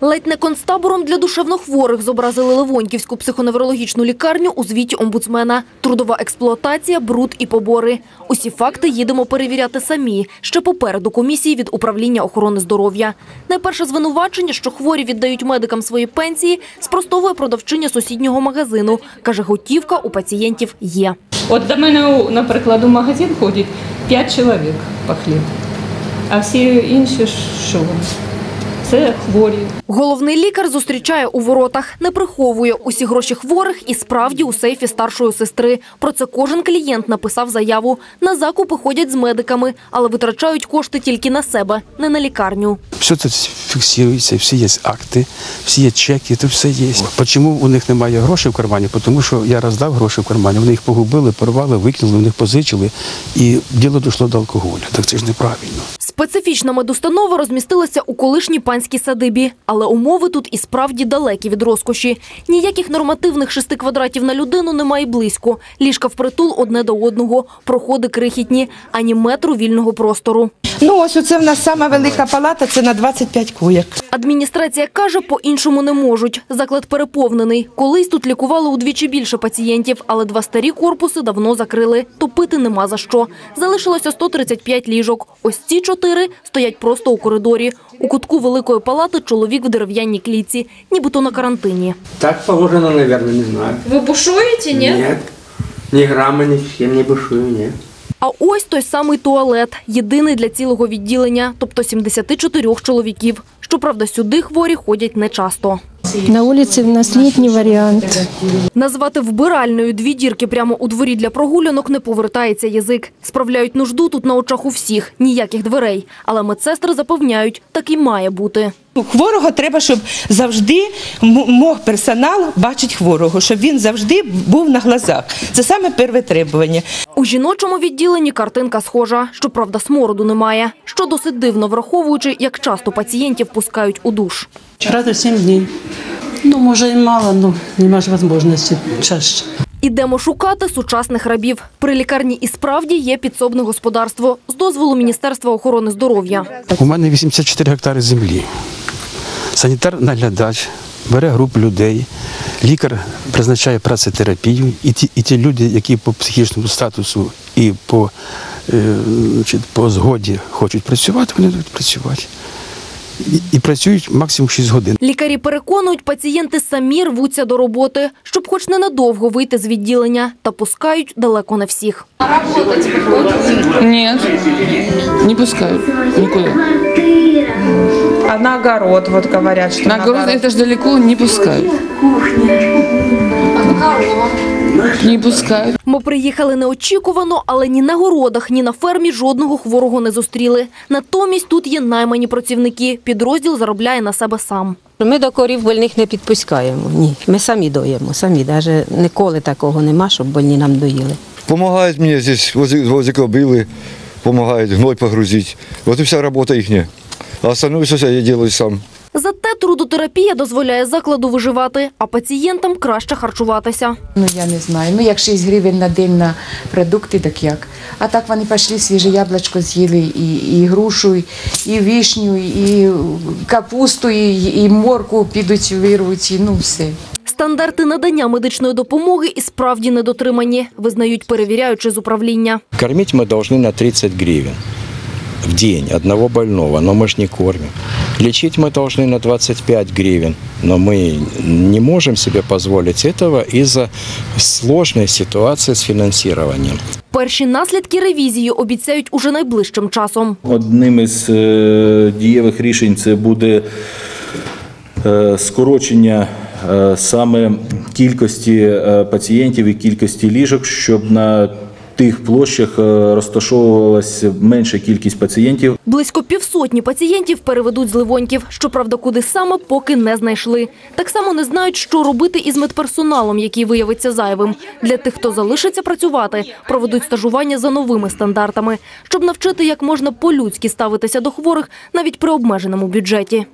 Ледь не концтабором для душевнохворих зобразили Левоньківську психоневрологічну лікарню у звіті омбудсмена. Трудова експлуатація, бруд і побори. Усі факти їдемо перевіряти самі. Ще попереду комісії від управління охорони здоров'я. Найперше звинувачення, що хворі віддають медикам свої пенсії, спростовує продавчиня сусіднього магазину. Каже, готівка у пацієнтів є. От до мене, наприклад, у магазин ходить 5 чоловік по хліб, а всі інші що? Це хворі. Головний лікар зустрічає у воротах, не приховує усі гроші хворих і справді у сейфі старшої сестри. Про це кожен клієнт написав заяву. На закупи ходять з медиками, але витрачають кошти тільки на себе, не на лікарню. Все це фіксується, всі є акти, всі є чеки, це все є. Чому у них немає грошей в кармані? Тому що я роздав гроші в кармані, вони їх погубили, порвали, викинули, у них позичили, і діло дійшло до алкоголю. Так це ж неправильно. Специфічна медустанова розмістилася у колишній панській садибі, але умови тут і справді далекі від розкоші. Ніяких нормативних шести квадратів на людину немає близько. Ліжка впритул одне до одного, проходи крихітні, ані метру вільного простору. Ну, ось оце в нас сама велика палата, це на 25 куєк. Адміністрація каже, по-іншому не можуть. Заклад переповнений. Колись тут лікували удвічі більше пацієнтів, але два старі корпуси давно закрили. Топити нема за що. Залишилося 135 ліжок. Ось ці чотири стоять просто у коридорі. У кутку великої палати чоловік в дерев'яній клітці, нібито на карантині. Так положено, мабуть, не знаю. Ви бушуєте, ні? Ні, ні грами, ні, я не бушую, нет. А ось той самий туалет, єдиний для цілого відділення, тобто 74 чоловіків. Щоправда, сюди хворі ходять нечасто. На улице у нас летний вариант. Назвати вбиральною дві дірки прямо у дворі для прогулянок не повертається язик. Справляють нужду тут на очах у всіх, ніяких дверей. Але медсестри запевняють, так і має бути. У хворого треба, щоб завжди мог персонал бачити хворого, щоб він завжди був на глазах. Це саме перше требування. У жіночому відділенні картинка схожа. Щоправда, смороду немає. Що досить дивно, враховуючи, як часто пацієнтів пускають у душ. Раз в 7 дней. Ну, може і мало, но нема ж можливості чаще. Ідемо шукати сучасних рабів. При лікарні і справді є підсобне господарство з дозволу Міністерства охорони здоров'я. У мене 84 гектари землі. Санітар-наглядач бере групу людей, лікар призначає працетерапію, і ті, і ті люди, які по психічному статусу і по, е, значить, по згоді хочуть працювати, вони будуть працювати. І, і працюють максимум 6 годин. Лікарі переконують, пацієнти самі рвуться до роботи, щоб хоч ненадовго вийти з відділення, та пускають далеко не всіх. Нет, не пускают никуда. А на огород, вот говорять, що На огород это же далеко не пускают. Не пускают. Ми приїхали неочікувано, але ні на городах, ні на фермі жодного хворого не зустріли. Натомість тут є наймані працівники. Підрозділ заробляє на себе сам. Ми до корів больних не підпускаємо. Ні, ми самі доїмо, самі. Навіть ніколи такого нема, щоб больні нам доїли. Помогают мне здесь возле, возле кобылы, помогают гной погрузить. Вот и вся работа их. А остальное все я делаю сам. Зате трудотерапія дозволяє закладу виживати, а пацієнтам краще харчуватися. Ну я не знаю. Ну як 6 гривень на день на продукти, так як. А так вони пішли свіже яблучко з'їли, і, і грушу, і, вишню, і капусту, і, і морку підуть вирвуть, і ну все. Стандарти надання медичної допомоги і справді недотримані, визнають перевіряючи з управління. Кормить мы должны на 30 гривен в день одного больного, но мы же не кормим. Лечить мы должны на 25 гривен, но мы не можем себе позволить этого из-за сложной ситуации с финансированием. Перші наслідки ревізії обіцяють уже найближчим часом. Одним із е, дієвих рішень це буде е, скорочення е, саме кількості е, пацієнтів і кількості ліжок, щоб на тих площах е, розташовувалася менша кількість пацієнтів. Близько півсотні пацієнтів переведуть з Ливоньків. Щоправда, куди саме, поки не знайшли. Так само не знають, що робити із медперсоналом, який виявиться зайвим. Для тих, хто залишиться працювати, проведуть стажування за новими стандартами, щоб навчити, як можна по-людськи ставитися до хворих навіть при обмеженому бюджеті.